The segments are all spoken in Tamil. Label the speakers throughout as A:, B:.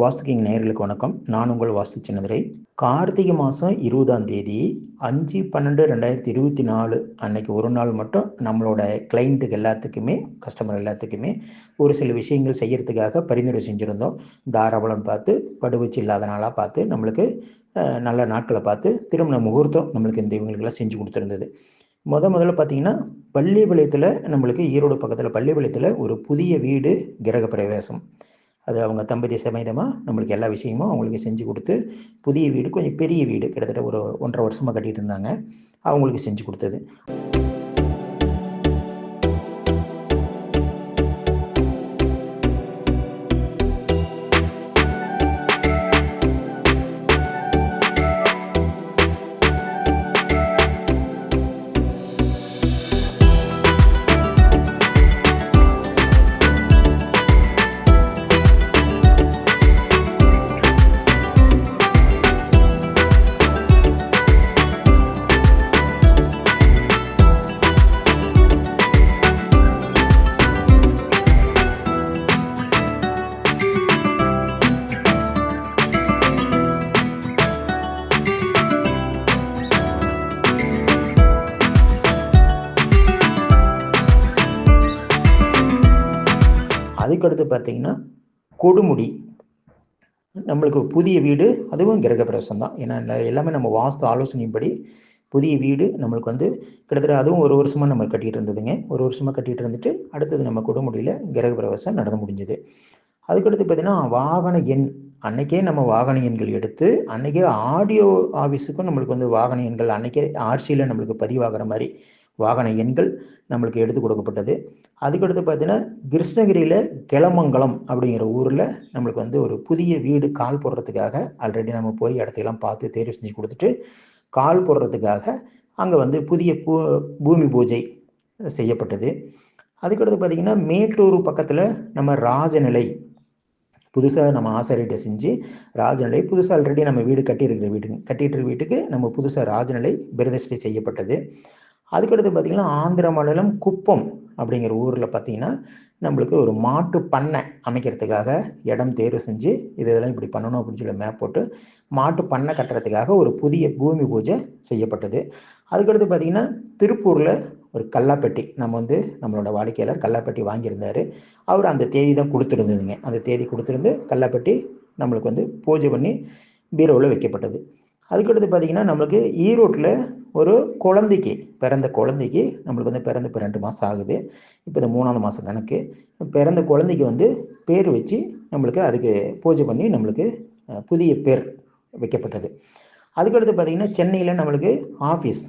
A: வாஸ்துகிங் நேர்களுக்கு வணக்கம். நான் உங்கள் வாஸ்து சின்னதுரை. கார்த்திகை மாதம் இருபதாம் தேதி அஞ்சு பன்னெண்டு ரெண்டாயிரத்தி இருபத்தி நாலு அன்னைக்கு ஒரு நாள் மட்டும் நம்மளோட கிளைண்ட்டுக்கு எல்லாத்துக்குமே கஸ்டமர் எல்லாத்துக்குமே ஒரு சில விஷயங்கள் செய்யறதுக்காக பரிந்துரை செஞ்சுருந்தோம். தாராபலம் பார்த்து படுவச்சு இல்லாத நாளாக பார்த்து நம்மளுக்கு நல்ல நாட்களை பார்த்து திருமண முகூர்த்தம் நம்மளுக்கு இந்த இவங்களுக்கெல்லாம் செஞ்சு கொடுத்துருந்தது. முத முதல்ல பார்த்தீங்கன்னா பள்ளிபாளையத்தில் நம்மளுக்கு ஈரோடு பக்கத்தில் பள்ளிபாளையத்தில் ஒரு புதிய வீடு கிரக பிரவேசம் அது அவங்க தம்பதி சமேதமாக நம்மளுக்கு எல்லா விஷயமும் அவங்களுக்கு செஞ்சு கொடுத்து புதிய வீடு கொஞ்சம் பெரிய வீடு கிட்டத்தட்ட ஒரு ஒன்றரை வருஷமாக கட்டிகிட்டு இருந்தாங்க. அவங்களுக்கு செஞ்சு கொடுத்தது. அதுக்கடுத்து பார்த்தீங்கன்னா கொடுமுடி. நம்மளுக்கு புதிய வீடு அதுவும் கிரகப்பிரவேசம் தான். ஏன்னா எல்லாமே நம்ம வாஸ்து ஆலோசனையின்படி புதிய வீடு நம்மளுக்கு வந்து கிட்டத்தட்ட அதுவும் ஒரு வருஷமாக நம்ம கட்டிகிட்டு இருந்ததுங்க. ஒரு வருஷமாக கட்டிட்டு இருந்துட்டு அடுத்தது நம்ம கொடுமுடியில் கிரகப்பிரவேசம் நடந்து முடிஞ்சது. அதுக்கடுத்து பார்த்தீங்கன்னா வாகன எண். அன்னைக்கே நம்ம வாகன எண்கள் எடுத்து அன்னைக்கே ஆடியோ ஆஃபீஸுக்கும் நம்மளுக்கு வந்து வாகன எண்கள் அன்னைக்கே ஆர்சியில் நம்மளுக்கு பதிவாகிற மாதிரி வாகன எண்கள் நம்மளுக்கு எடுத்து கொடுக்கப்பட்டது. அதுக்கடுத்து பார்த்தீங்கன்னா கிருஷ்ணகிரியில் கிளமங்கலம் அப்படிங்கிற ஊரில் நம்மளுக்கு வந்து ஒரு புதிய வீடு கால் போடுறதுக்காக ஆல்ரெடி நம்ம போய் இடத்தையெல்லாம் பார்த்து தேர்வு செஞ்சு கொடுத்துட்டு கால் போடுறதுக்காக அங்கே வந்து புதிய பூ பூமி பூஜை செய்யப்பட்டது. அதுக்கடுத்து பார்த்தீங்கன்னா மேட்டூர் பக்கத்தில் நம்ம ராஜநிலை புதுசாக நம்ம ஆசாரிகிட்ட செஞ்சு ராஜநிலை புதுசாக ஆல்ரெடி நம்ம வீடு கட்டியிருக்கிற வீடு கட்டிட்டு வீட்டுக்கு நம்ம புதுசாக ராஜநிலை பிரதிஷ்டை செய்யப்பட்டது. அதுக்கடுத்து பார்த்திங்கன்னா ஆந்திர மாநிலம் குப்பம் அப்படிங்கிற ஊரில் பார்த்தீங்கன்னா நம்மளுக்கு ஒரு மாட்டு பண்ணை அமைக்கிறதுக்காக இடம் தேர்வு செஞ்சு இது இதெல்லாம் இப்படி பண்ணணும் அப்படின்னு சொல்லி மேப் போட்டு மாட்டு பண்ணை கட்டுறதுக்காக ஒரு புதிய பூமி பூஜை செய்யப்பட்டது. அதுக்கடுத்து பார்த்திங்கன்னா திருப்பூரில் ஒரு கல்லாப்பெட்டி நம்ம வந்து நம்மளோட வாடிக்கையாளர் கல்லாப்பெட்டி வாங்கியிருந்தார். அவர் அந்த தேதி தான் கொடுத்துருந்ததுங்க. அந்த தேதி கொடுத்துருந்து கல்லாப்பெட்டி நம்மளுக்கு வந்து பூஜை பண்ணி பீரோவில் வைக்கப்பட்டது. அதுக்கடுத்து பார்த்தீங்கன்னா நம்மளுக்கு ஈரோட்டில் ஒரு குழந்தைக்கு பிறந்த குழந்தைக்கு நம்மளுக்கு வந்து பிறந்து இப்போ ரெண்டு மாதம் ஆகுது. இப்போ இந்த மூணாவது மாதம் கணக்கு. பிறந்த குழந்தைக்கு வந்து பேர் வச்சு நம்மளுக்கு அதுக்கு பூஜை பண்ணி நம்மளுக்கு புதிய பேர் வைக்கப்பட்டது. அதுக்கடுத்து பார்த்தீங்கன்னா சென்னையில் நம்மளுக்கு ஆஃபீஸ்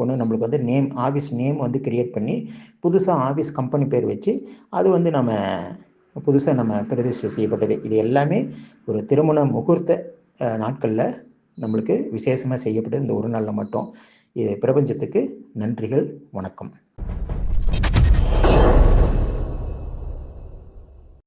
A: ஒன்று நம்மளுக்கு வந்து நேம் ஆஃபீஸ் நேம் வந்து கிரியேட் பண்ணி புதுசாக ஆஃபீஸ் கம்பெனி பேர் வச்சு அது வந்து நம்ம புதுசாக நம்ம பிரதிஷ்டை செய்யப்பட்டது. இது எல்லாமே ஒரு திருமண முகூர்த்த நாட்களில் நம்மளுக்கு விசேஷமாக செய்யப்பட்டது இந்த ஒரு நாளில் மட்டும். இது பிரபஞ்சத்துக்கு நன்றிகள் வணக்கம்.